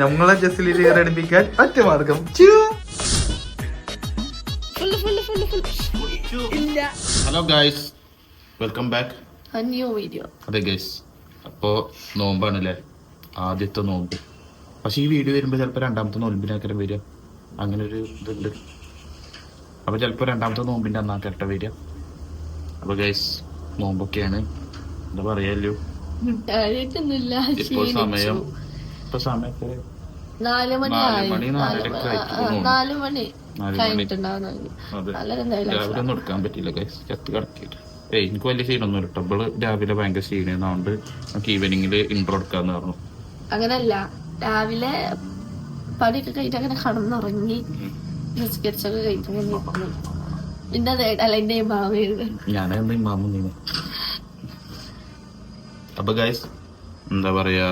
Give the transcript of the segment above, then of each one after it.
നമ്മളെ ജസ്റ്റിലേക്ക് അടുപ്പിക്കാൻ മറ്റു മാർഗം. ചൂ. Full full full full. Hello guys welcome back new video അതെ ഗൈസ് അപ്പോ നോമ്പാണ് അല്ലേ ആദ്യത്തെ നോമ്പ്. പക്ഷെ ഈ വീഡിയോ വരുമ്പോൾ ചിലപ്പോൾ രണ്ടാമത്തെ നോമ്പിനാക്കരം വരിക. അങ്ങനെ ഒരു ഇതുണ്ട്. അപ്പോൾ ചിലപ്പോൾ രണ്ടാമത്തെ നോമ്പിന്റെ അന്നാക്കരട്ട വരിക. അപ്പോൾ ഗൈസ് നോമ്പൊക്കെയാണ്. എന്താ പറയാലോ ഇപ്പോൾ സമയം ഇപ്പോൾ സമയത്ത് നാല് മണി നാല് മണി, മണി. നാല് രാവിലെ ഒന്നും എടുക്കാൻ പറ്റില്ല ഗൈസ് ചത്ത് കിടക്കിയിട്ട് ഏയ് എനിക്ക് വലിയ ക്ഷീണമൊന്നും ഇല്ല. ടബിൾ രാവിലെ ഭയങ്കര ക്ഷീണമായതുകൊണ്ട് നമുക്ക് ഈവനിങ്ങിൽ ഇൻട്രോ എടുക്കാന്ന് പറഞ്ഞു. അങ്ങനല്ല. രാവിലെ പണിയൊക്കെ കഴിഞ്ഞിട്ട് അങ്ങനെ കടന്നുറങ്ങി നിസ്കരിച്ചൊക്കെ കഴിഞ്ഞിട്ട്. പിന്നെ അല്ല എന്റെ ഭാവിയത് ഞാനെന്താ അപ്പൊ ഗൈസ് എന്താ പറയാ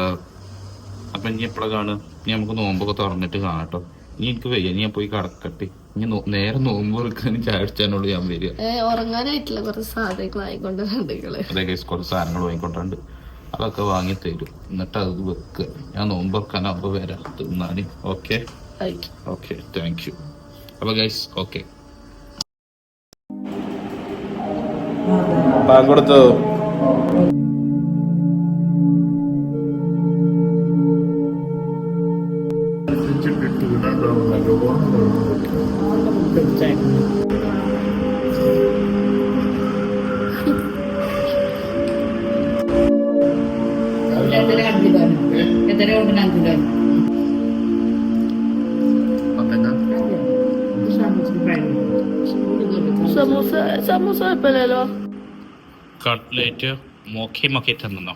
അപ്പൊ ഇനി എപ്പോഴാണ് കാണുക ഇനി നമുക്ക് നോമ്പൊക്കെ തുറന്നിട്ട് കാണട്ടോ ഇനി എനിക്ക് വയ്യ. ഇനി ഞാൻ പോയി കടക്കട്ടെ. ഇനി നേരെ നോമ്പ് വെറുക്കാൻ ചായ അടിച്ചാനോട് ഞാൻ വരിക. ഉറങ്ങാനായിട്ടില്ല. കുറച്ച് സാധനങ്ങൾ അതേ കുറച്ച് സാധനങ്ങൾ വാങ്ങിക്കൊണ്ടുണ്ട് അതൊക്കെ വാങ്ങി തരും. എന്നിട്ട് അത് വെക്കുക ഞാൻ നോമ്പ് വെക്കാനാകുമ്പോ വരാം. തിന്നാന്. ഓക്കെ ഓക്കെ താങ്ക് യു അപ്പൊ ഗൈസ് ഓക്കെ കൊടുത്തോ? കട്ട്ലേറ്റ് മോക്കി മോക്കി തിന്നോ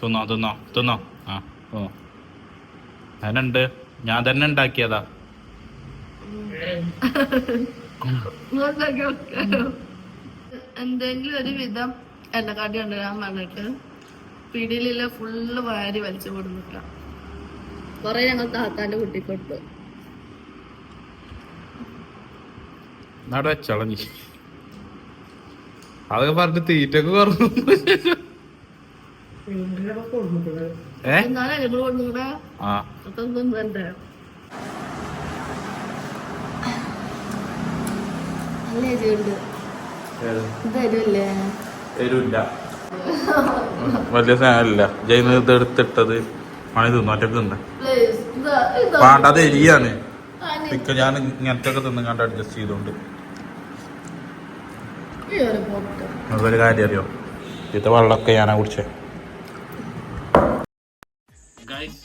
തിന്നോ തിന്നോ തിന്നോ. ആ ഓ. ഞാനുണ്ട്. ഞാൻ തന്നെ ഉണ്ടാക്കിയതാ. എന്തെങ്കിലും ഒരു വിധം എണ്ണക്കാട്ടി കൊണ്ടുവരാൻ പറഞ്ഞിട്ട് പിടിയിലില്ല ഫുള്ള് വാരി വലിച്ചു കൊടുത്തിട്ട കൊറേ ഞങ്ങൾ താത്താന്റെ കുട്ടി കൊടുത്തു നട വെച്ചളഞ്ഞി. അതൊക്കെ പറഞ്ഞിട്ട് തീറ്റൊക്കെ കുറഞ്ഞു വലിയ സാധനമില്ല. ജൈന എടുത്തിട്ടത് മണി തിന്നു. ഒറ്റയ്ക്ക് തിന്നെ. പാണ്ട അത് എരിയാണ് ഇക്ക ഞാൻ ഇങ്ങനത്തെ ഒക്കെ തിന്നും കണ്ട് അഡ്ജസ്റ്റ് ചെയ്തോണ്ട്. അതൊരു കാര്യം അറിയോ? ഇത് വെള്ളമൊക്കെ ഞാനാ കുടിച്ചേ. ഗൈസ്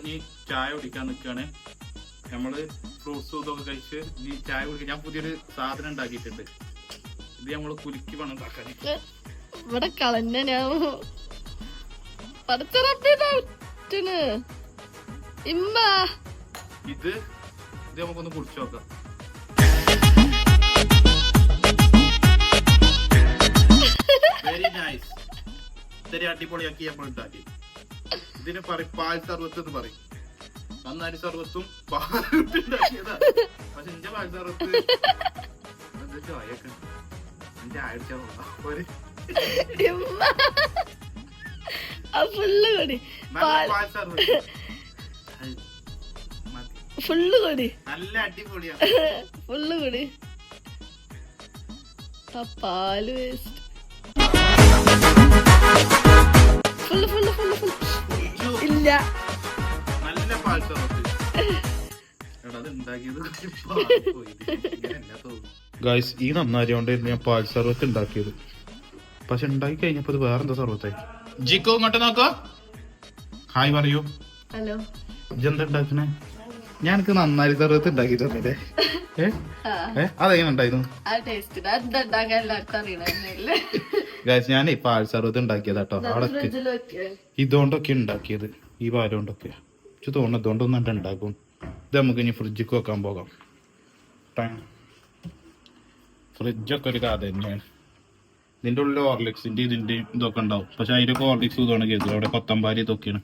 ഇനി ചായ കുടിക്കാൻ നിൽക്കുകയാണ് നമ്മൾ ഫ്രൂട്ട്സും ഇതൊക്കെ കഴിച്ച് ഇനി ചായ കുടിക്കാൻ ഞാൻ പുതിയൊരു സാധനം ഉണ്ടാക്കിയിട്ടുണ്ട്. ഇത് നമ്മൾ കുലുക്കി വേണം ഉണ്ടാക്കാൻ. ഇവിടെ കളഞ്ഞ ഞാൻ. പടച്ചിറപ്പിന് ഇമ്മ. ഇത് ഇത് നമുക്കൊന്ന് കുടിച്ചു നോക്കാം. വെരി നൈസ് ഇത്തിരി അടിപൊളിയാക്കി നമ്മൾ ഉണ്ടാക്കി. ഇതിന് പറയും പാൽ സർവത്ത് എന്ന് പറയും. നന്നാരി സർവത്തും പക്ഷെ എന്റെ പാൽ സർവത്ത് എന്താ ചോയൊക്കെ എന്റെ ആഴ്ച ഒരു ഇമ്മ ആ ഫുള്ള് കൊടി. നല്ല ഫുള്ള് കൊടി. ഫുള്ള് കൊടി. പാൽ waste full full full full ഇല്ല. നല്ല ഗായ്സ് ഈ നന്നാരി കൊണ്ടായിരുന്നു ഞാൻ പാൽ സർവത്ത് ഉണ്ടാക്കിയത്. പക്ഷെ ഉണ്ടാക്കി കഴിഞ്ഞപ്പോ ഇത് വേറെന്താ സർവത്തായി? ജിക്കോ ഇങ്ങോട്ട് നോക്കോ. ഹായ് പറയൂ ഹലോ ഇജെന്താ ഉണ്ടാക്കണേ? ഞാൻ എനിക്ക് നന്നാരി സർവത്ത് ഉണ്ടാക്കി തന്നില്ലേ? ഏ? അതെങ്ങനെ ഉണ്ടായിരുന്നു? അറിയണല്ലേ ഞാൻ ഈ സർവത്ത് ഉണ്ടാക്കിയതാട്ടോ അവിടെ ഫ്രിഡ്ജിൽ വെക്കേ ഇതുകൊണ്ടൊക്കെ ഉണ്ടാക്കിയത് ഈ പാൽ കൊണ്ടൊക്കെ എനിക്ക് തോന്നുന്നു ഇതുകൊണ്ടൊന്നും എന്റെ ഉണ്ടാക്കും. ഇത് നമുക്ക് ഇനി ഫ്രിഡ്ജിക്ക് വെക്കാൻ പോകാം. ഫ്രിഡ്ജൊക്കെ ഒരു കഥ തന്നെയാണ്. ഇതിന്റെ ഉള്ളിൽ ഹോർലിക്സിന്റെ ഇതിന്റെ ഇതൊക്കെ ഉണ്ടാവും. പക്ഷെ അതിലൊക്കെ ഹോർലിക്സ് ഇതാണ് കേൾക്കുക അവിടെ കൊത്തമ്പാരി ഇതൊക്കെയാണ്.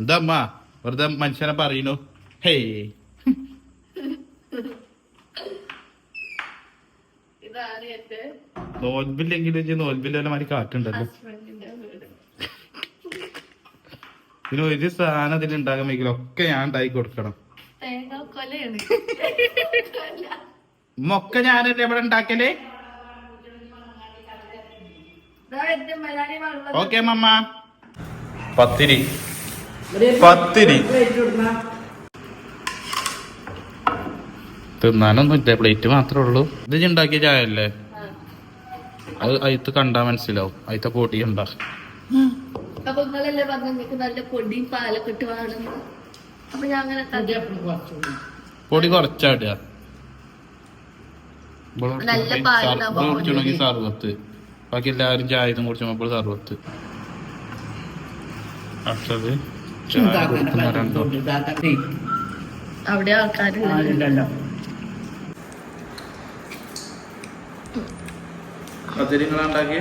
എന്താ അമ്മ? വെറുതെ മനുഷ്യനെ പറയുന്നു ഹേയ് ഇതാണ് എന്റെ നോൽബില്ലെങ്കിൽ നോൽബില്ല മാതിരി കാറ്റുണ്ടല്ലോ. ഇതിന് ഒരു സാധനം ഇതിൽ ഉണ്ടാകാൻ വയ്ക്കില്ല. ഒക്കെ ഞാൻ ഉണ്ടാക്കി കൊടുക്കണം. മൊക്കെ ഞാനല്ലേ ഇവിടെ ഉണ്ടാക്കലേ? Okay mamma. പത്തിരി. പത്തിരി. തിന്നാനൊന്നും ഇല്ല പ്ലേറ്റ് മാത്രമേ ഉള്ളൂ. ഇത് ഉണ്ടാക്കിയ ചായ അല്ലേ അത് അയത്ത് കണ്ടാ മനസ്സിലാവും. അയത്തെ പൊടി ഉണ്ടാ അപ്പൊ നിങ്ങളല്ലേ പറഞ്ഞു നിങ്ങൾക്ക് നല്ല പൊടിയും പാലൊക്കെ ഇട്ട് അപ്പൊ ഞാൻ അങ്ങനെ പൊടി കുറച്ചാടുക നല്ല സർവത്ത്. ബാക്കി എല്ലാവരും ചായതും കുടിച്ചപ്പോൾ സർവത്ത്. അടുത്തത് ചായ അവിടെ ആൾക്കാർ പത്തിരി നിങ്ങളാ ഉണ്ടാക്കിയ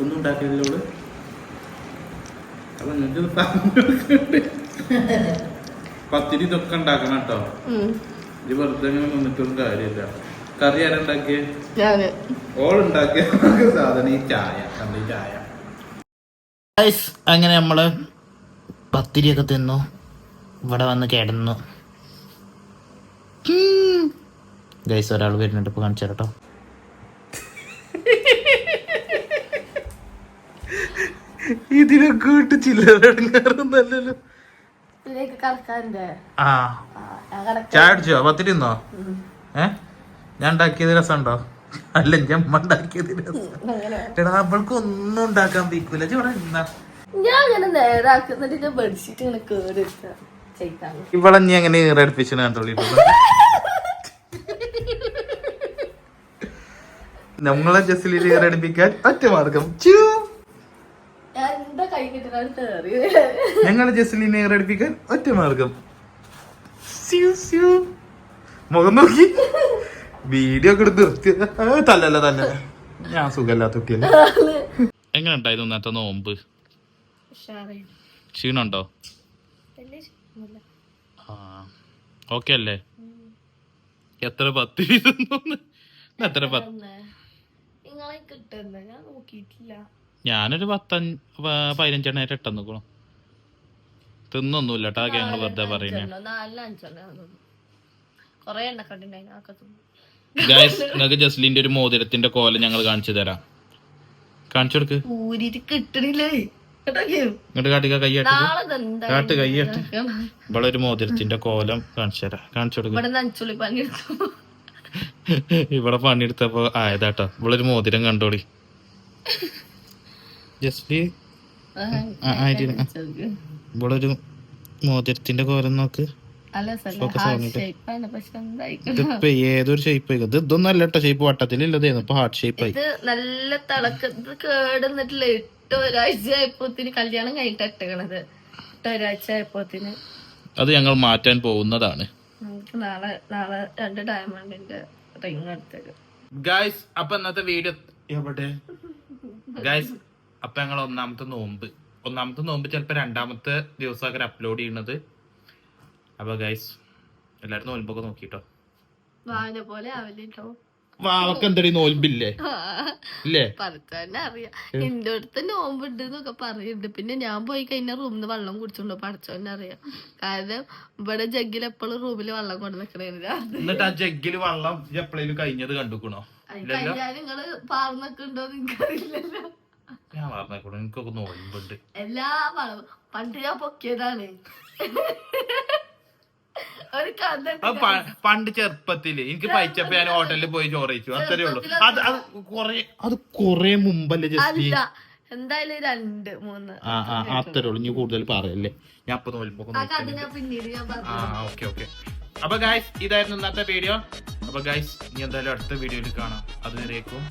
ഒന്നും ഉണ്ടാക്കിയതിലോട് അപ്പൊ നിങ്ങൾക്ക് പത്തിരി ഇതൊക്കെ ഉണ്ടാക്കണം കേട്ടോ. ഇത് വെറുതെ ഇങ്ങനെ നിന്നിട്ടൊന്നും കാര്യമില്ല. കറി ആരുണ്ടാക്കിയ ഓൾ ഉണ്ടാക്കിയ സാധനം ഈ ചായ. കണ്ട ചായ? അങ്ങനെ നമ്മൾ പത്തിരിയൊക്കെ തിന്നു. ഇവിടെ വന്ന് കിടന്നു. ഗൈസ് ഒരാൾ വരുന്നുണ്ട്. ഇപ്പൊ കാണിച്ചു കേട്ടോ ഇതിനൊക്കെ വിട്ട് ചില്ലറ ഇടങ്ങാറൊന്നല്ലല്ലോ ഇതിലേക്ക് കറക്കാറുണ്ട്. ആ. ചായ അടിച്ചോ പത്തിരിന്നോ? ഏ? ഞാൻ ഉണ്ടാക്കിയത് രസമുണ്ടോ? അല്ല ഞാൻ ഉണ്ടാക്കിയത് രസം. എടാ അവൾക്ക് ഒന്നും ഉണ്ടാക്കാൻ പിക്കൂല ഞാൻ അങ്ങനെ നേരാക്കുന്നിട്ട് ബെഡ്ഷീറ്റ് ഇങ്ങനെ കേറി ചെയ്താണ് ഇവളെ നീ അങ്ങനെ ഈറടിപ്പിച്ചു ഞാൻ നമ്മളെ ജസ്റ്റിൽ അടുപ്പിക്കാൻ ഒറ്റ മാർഗം. ചൂ ഞാൻ എന്താ കൈ കിട്ടുന്ന കേറി ഞങ്ങളെ ജസ്ലിനെ ഈറടിപ്പിക്കാൻ ഒറ്റ മാർഗം. മുഖം നോക്കി. വീഡിയോ ഒക്കെ എടുത്ത് നിർത്തി. തല്ലല്ല തന്നെ ഞാൻ സുഖമില്ലാത്ത കുട്ടിയല്ല എങ്ങനെ ഉണ്ടായിരുന്നു ഇന്നത്തെ നോമ്പ്? ക്ഷീണുണ്ടോ ഓക്കെ അല്ലേ? എത്ര പത്ത് എത്ര പത്ത്? തന്നെ. ഞാൻ നോക്കിയിട്ടില്ല. ഞാനൊരു പത്തഞ്ച് പതിനഞ്ചെണ്ണായിട്ട് ഇട്ടെന്ന് നിൽക്കണം തിന്നൊന്നുമില്ല കേട്ടോ ഞങ്ങൾ വെറുതെ പറയുന്നത് ഗായ്സ് നിങ്ങൾക്ക് ജസ്ലിന്റെ ഒരു മോതിരത്തിന്റെ കോല ഞങ്ങൾ കാണിച്ചു തരാം. കാണിച്ചു കൊടുക്ക്. ഇങ്ങോട്ട് കാട്ടിക്ക കയ്യാട്ട് കാട്ട് കയ്യാട്ട് ഇവിടെ ഒരു മോതിരത്തിന്റെ കോലം കാണിച്ചു തരാം. കാണിച്ചു കൊടുക്ക്. ഇവിടെ പണിയെടുത്തപ്പോ ആയതാട്ടോ. ഇവളൊരു ഒരു മോതിരം കണ്ടോളി ജസ്റ്റ് ഒരു മോതിരത്തിന്റെ കോരം നോക്ക്. ഇതിപ്പോ ഏതൊരു ഷേപ്പ് ഇത് ഇതൊന്നും അല്ല കേട്ടോ ഷേപ്പ് വട്ടത്തിലുള്ളതായിരുന്നു ഇപ്പൊ ഹാർട്ട് ഷേപ്പ് ആയി. നല്ല തിളക്കത്ത് കേടുന്നിട്ടില്ല ഇട്ട് ഒരാഴ്ച ആയപ്പോത്തിന് കല്യാണം കഴിഞ്ഞിട്ട് ഇട്ടേക്കണത്. ഇട്ട് ഒരാഴ്ച ആയപ്പോത്തിന്. അത് ഞങ്ങൾ മാറ്റാൻ പോകുന്നതാണ്. നാളെ നാളെ രണ്ട് ഡയമണ്ടിന്റെ റിങ് എടുത്തേക്ക് ഗായ്സ് അപ്പൊ ഇന്നത്തെ വീഡിയോ എവിടെ ഗായ്സ് അപ്പൊ ഞങ്ങൾ ഒന്നാമത്തെ നോമ്പ്. ഒന്നാമത്തെ നോമ്പ് ചിലപ്പോ രണ്ടാമത്തെ ദിവസം ദിവസമൊക്കെ അപ്ലോഡ് ചെയ്യുന്നത്. അപ്പൊ ഗായ്സ് എല്ലാരും നോൽമ്പൊക്കെ നോക്കിട്ടോ. വാന പോലെ ആവില്ലല്ലോ വാവക്ക് എന്തടി നോൽമ്പില്ലേ? ഇല്ലേ? എന്റെ അടുത്ത് നോമ്പുണ്ട് എന്നൊക്കെ പറയുന്നുണ്ട് പിന്നെ ഞാൻ പോയി കഴിഞ്ഞാൽ റൂമിൽ നിന്ന് വെള്ളം കുടിച്ചോണ്ടോ പഠിച്ചോന്നെ അറിയാം. കാരണം ഇവിടെ ജഗ്ഗിൽ എപ്പോഴും റൂമിൽ വെള്ളം കൊണ്ട് നിക്കണേ എന്നിട്ട് ആ ജഗ്ഗിൽ വെള്ളം എപ്പോഴേലും കഴിഞ്ഞത് കണ്ടുക്കണോ? നിങ്ങൾ പാർന്നൊക്കെ നിങ്ങൾക്കറിയില്ലല്ലോ ഞാൻ പറഞ്ഞേക്കൂടെ എനിക്കൊക്കെ നോൽമ്പുണ്ട് എല്ലാ പണ്ട് ഞാൻ പൊക്കിയതാണ്. പണ്ട് ചെറുപ്പത്തിൽ എനിക്ക് പൈച്ചപ്പോ ഞാൻ ഹോട്ടലിൽ പോയി ചോറ് കഴിച്ചു. അത്രേ ഉള്ളൂ. അത് അത് കൊറേ അത് കൊറേ മുമ്പല്ലേ ജസ്റ്റ് എന്തായാലും രണ്ട് മൂന്ന്. ആ ആ അത്രേ ഉള്ളൂ. ഇനി കൂടുതൽ പറയല്ലേ? ഞാൻ അപ്പൊ നോൽമ്പൊക്കെ ആ ഓക്കെ ഓക്കെ. അപ്പൊ ഗായ്സ് ഇതായിരുന്നു ഇന്നത്തെ വീഡിയോ അപ്പൊ ഗായ്സ് ഇനി എന്തായാലും അടുത്ത വീഡിയോയിൽ കാണാം. അതുവരേക്കും